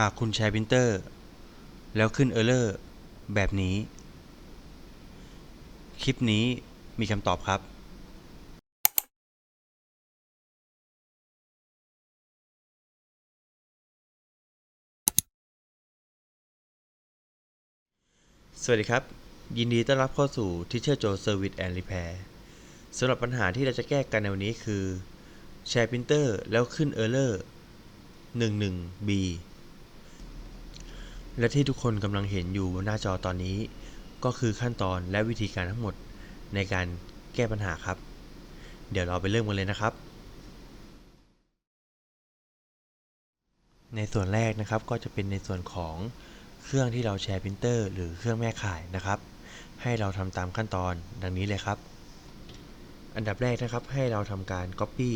หากคุณแชร์พิมพ์เตอร์ แล้วขึ้นเออร์เลอร์แบบนี้ คลิปนี้มีคำตอบครับสวัสดีครับ ยินดีต้อนรับเข้าสู่ Teacher Joe Service and Repair สำหรับปัญหาที่เราจะแก้กันในวันนี้คือ แชร์พิมพ์เตอร์แล้วขึ้น Error 11B และที่ทุกคนกำลังเห็นอยู่บนหน้าจอตอนนี้ ก็คือขั้นตอนและวิธีการทั้งหมดในการแก้ปัญหาครับ เดี๋ยวเราไปเริ่มกันเลยนะครับ ในส่วนแรกนะครับก็จะเป็นในส่วนของเครื่องที่เราแชร์พิมพ์เตอร์ หรือเครื่องแม่ข่ายนะครับ ให้เราทำตามขั้นตอนดังนี้เลยครับ อันดับแรกนะครับให้เราทำการ Copy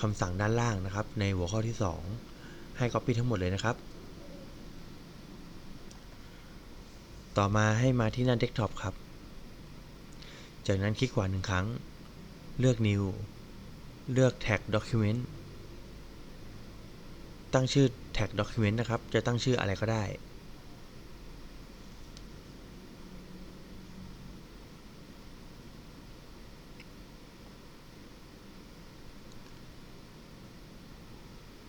คำสั่งด้านล่างนะครับ ในหัวข้อที่ 2 ให้ Copy ทั้งหมดเลยนะครับ ต่อมาให้มาที่หน้า Desktop ครับ จากนั้นคลิกขวาหนึ่งครั้ง เลือก New เลือก Tag Document ตั้งชื่อ Tag Document นะครับ จะตั้งชื่ออะไรก็ได้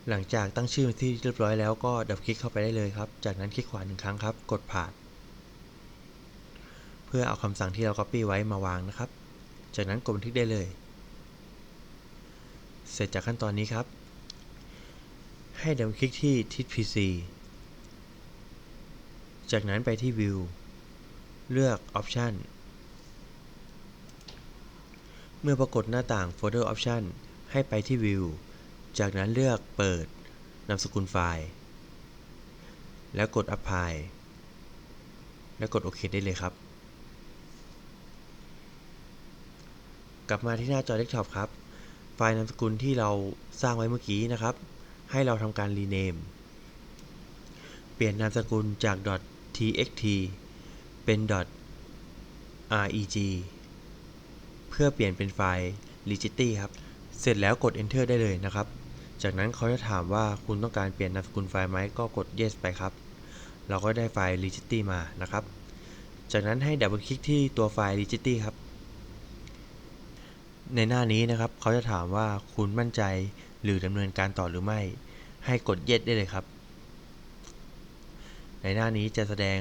หลังจากตั้งชื่อที่เรียบร้อยแล้วก็ดับคลิกเข้าไปได้เลยครับ จากนั้นคลิกขวาหนึ่งครั้งครับ กดผ่าน พื่อเอาคำสั่งที่เรา Copy ไว้มาวางนะครับ จากนั้นกดบันทึกได้เลย เสร็จจากขั้นตอนนี้ครับ ให้ดับคลิกที่ ทิศ PC จากนั้นไปที่ View เลือก Option เมื่อปรากฏหน้าต่าง Folder Option ให้ไปที่ View จากนั้นเลือกเปิดนามสกุลไฟล์ แล้วกด Apply แล้วกดโอเคได้เลยครับ กลับมาที่หน้าจอ Desktop ครับ ไฟล์นามสกุลที่เราสร้างไว้เมื่อกี้นะครับ ให้เราทำการ rename เปลี่ยนนามสกุลจาก .txt เป็น .reg เพื่อเปลี่ยนเป็นไฟล์ registry ครับ เสร็จแล้วกด enter ได้เลยนะครับ จากนั้นเขาจะถามว่าคุณต้องการเปลี่ยนนามสกุลไฟล์ไหมก็กด yes ไปครับ เราก็ได้ไฟล์ registry มานะครับ จากนั้นให้ดับเบิลคลิกที่ตัวไฟล์ registry ครับ ในหน้านี้นะครับ เขาจะถามว่าคุณมั่นใจหรือดำเนินการต่อหรือไม่ ให้กด yes ได้เลยครับ ในหน้านี้จะแสดง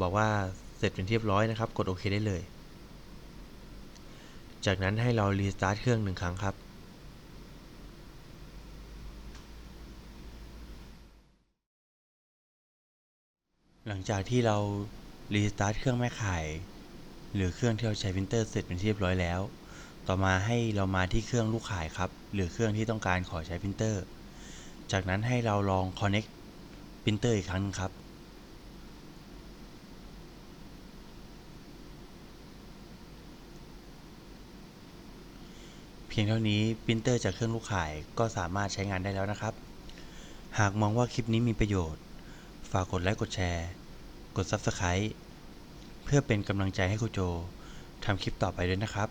บอกว่าเสร็จเป็นที่เรียบร้อยนะครับ กดโอเคได้เลย จากนั้นให้เรารีสตาร์ทเครื่องหนึ่งครั้งครับหลังจากที่เรารีสตาร์ทเครื่องแม่ข่าย หรือเครื่องที่เราใช้พิมพ์เตอร์เสร็จเป็นที่เรียบร้อยแล้ว ต่อมาให้เรามาที่เครื่องลูกข่ายครับ หรือเครื่องที่ต้องการขอใช้พิมพ์เตอร์ จากนั้นให้เราลอง connect พิมพ์เตอร์อีกครั้งครับ เพียงเท่านี้ปรินเตอร์จากเครื่องลูกข่ายก็สามารถใช้งานได้แล้วนะครับ หากมองว่าคลิปนี้มีประโยชน์ ฝากกดไลค์กดแชร์ กด Subscribe เพื่อเป็นกำลังใจให้ครูโจทำคลิปต่อไปด้วยนะครับ